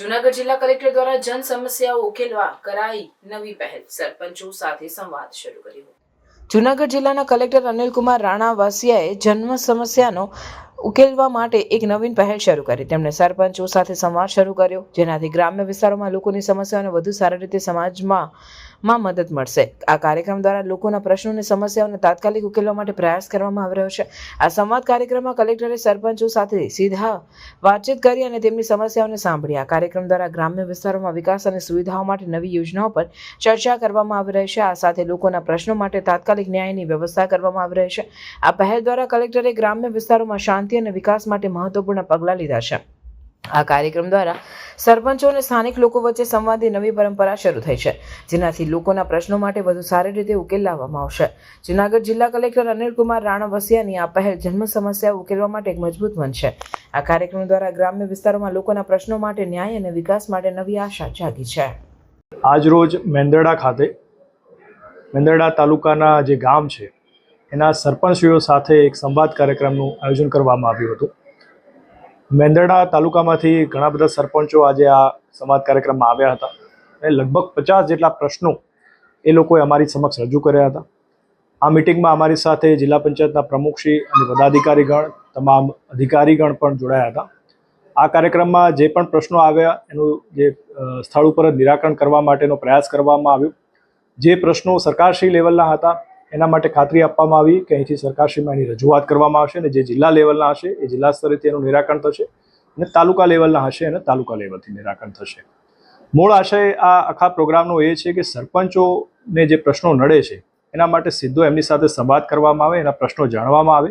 જુનાગઢ જિલ્લા કલેક્ટર દ્વારા જન સમસ્યાઓ ઉકેલવા કરાઈ નવી પહેલ. સરપંચો સાથે સંવાદ શરૂ કર્યો. જુનાગઢ જિલ્લાના કલેક્ટર અનિલકુમાર રાણા વાસિયાએ જન્મ સમસ્યાનો ઉકેલવા માટે એક નવીન પહેલ શરૂ કરી. તેમણે સરપંચો સાથે સંવાદ શરૂ કર્યો, જેનાથી ગ્રામ્ય વિસ્તારોમાં લોકોની સમસ્યાઓને વધુ સારી રીતે સમાજમાં માં મદદ મળશે. આ કાર્યક્રમ દ્વારા લોકોના પ્રશ્નો અને સમસ્યાઓને તાત્કાલિક ઉકેલવા માટે પ્રયાસ કરવામાં આવી રહ્યો છે. આ સંવાદ કાર્યક્રમમાં કલેક્ટરે સરપંચો સાથે સીધા વાતચીત કરી અને તેમની સમસ્યાઓને સાંભળી. આ કાર્યક્રમ દ્વારા ગ્રામ્ય વિસ્તારોમાં વિકાસ અને સુવિધાઓ માટે નવી યોજનાઓ પર ચર્ચા કરવામાં આવી રહી છે. આ સાથે લોકોના પ્રશ્નો માટે તાત્કાલિક ન્યાયની વ્યવસ્થા કરવામાં આવી રહી છે. આ પહેલ દ્વારા કલેક્ટરે ગ્રામ્ય વિસ્તારોમાં શાંતિ અને વિકાસ માટે મહત્વપૂર્ણ પગલાં લીધા છે. આ કાર્યક્રમ દ્વારા સરપંચો અને સ્થાનિક લોકો વચ્ચે સંવાદની નવી પરંપરા શરૂ થઈ છે, જેનાથી લોકોના પ્રશ્નો માટે વધુ સારી રીતે ઉકેલ લાવવામાં આવશે. જુનાગઢ જિલ્લા કલેક્ટર અનિલકુમાર રાણા વસિયાની આ પહેલ જન્મ સમસ્યા ઉકેલવા માટે એક મજબૂત બનશે આ કાર્યક્રમ દ્વારા ગ્રામ્ય વિસ્તારોમાં લોકોના પ્રશ્નો માટે ન્યાય અને વિકાસ માટે નવી આશા જાગી છે. આજરોજ મેંદરડા ખાતે, મેંદરડા તાલુકાના જે ગામ છે એના સરપંચીઓ સાથે એક સંવાદ કાર્યક્રમનું આયોજન કરવામાં આવ્યું હતું. મેંદરડા તાલુકામાંથી ઘણા બધા સરપંચો આજે આ સંવાદ કાર્યક્રમમાં આવ્યા હતા અને લગભગ પચાસ જેટલા પ્રશ્નો એ લોકોએ અમારી સમક્ષ રજૂ કર્યા હતા. આ મિટિંગમાં અમારી સાથે જિલ્લા પંચાયતના પ્રમુખશ્રી અને પદાધિકારીગણ, તમામ અધિકારીગણ પણ જોડાયા હતા. આ કાર્યક્રમમાં જે પણ પ્રશ્નો આવ્યા એનું જે સ્થળ ઉપર જ નિરાકરણ કરવા માટેનો પ્રયાસ કરવામાં આવ્યો. જે પ્રશ્નો સરકારશ્રી લેવલના હતા એના માટે ખાતરી આપવામાં આવી કે અહીંથી સરકારશ્રીમાં એની રજૂઆત કરવામાં આવશે અને જે જિલ્લા લેવલના હશે એ જિલ્લા સ્તરેથી એનું નિરાકરણ થશે અને તાલુકા લેવલના હશે એને તાલુકા લેવલથી નિરાકરણ થશે. મૂળ આશય આ આખા પ્રોગ્રામનો એ છે કે સરપંચોને જે પ્રશ્નો નડે છે, એના માટે સીધો એમની સાથે સંવાદ કરવામાં આવે, એના પ્રશ્નો જાણવામાં આવે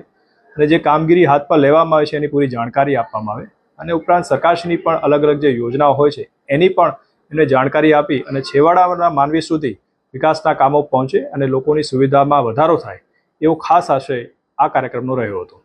અને જે કામગીરી હાથ પર લેવામાં આવે છે એની પૂરી જાણકારી આપવામાં આવે. અને ઉપરાંત સરકારશ્રીની પણ અલગ અલગ જે યોજનાઓ હોય છે, એની પણ એમને જાણકારી આપી અને છેવાડાના માનવી સુધી વિકાસના કામો પહોંચે અને લોકોની સુવિધામાં વધારો થાય, એવો ખાસ આશય આ કાર્યક્રમનો રહ્યો હતો.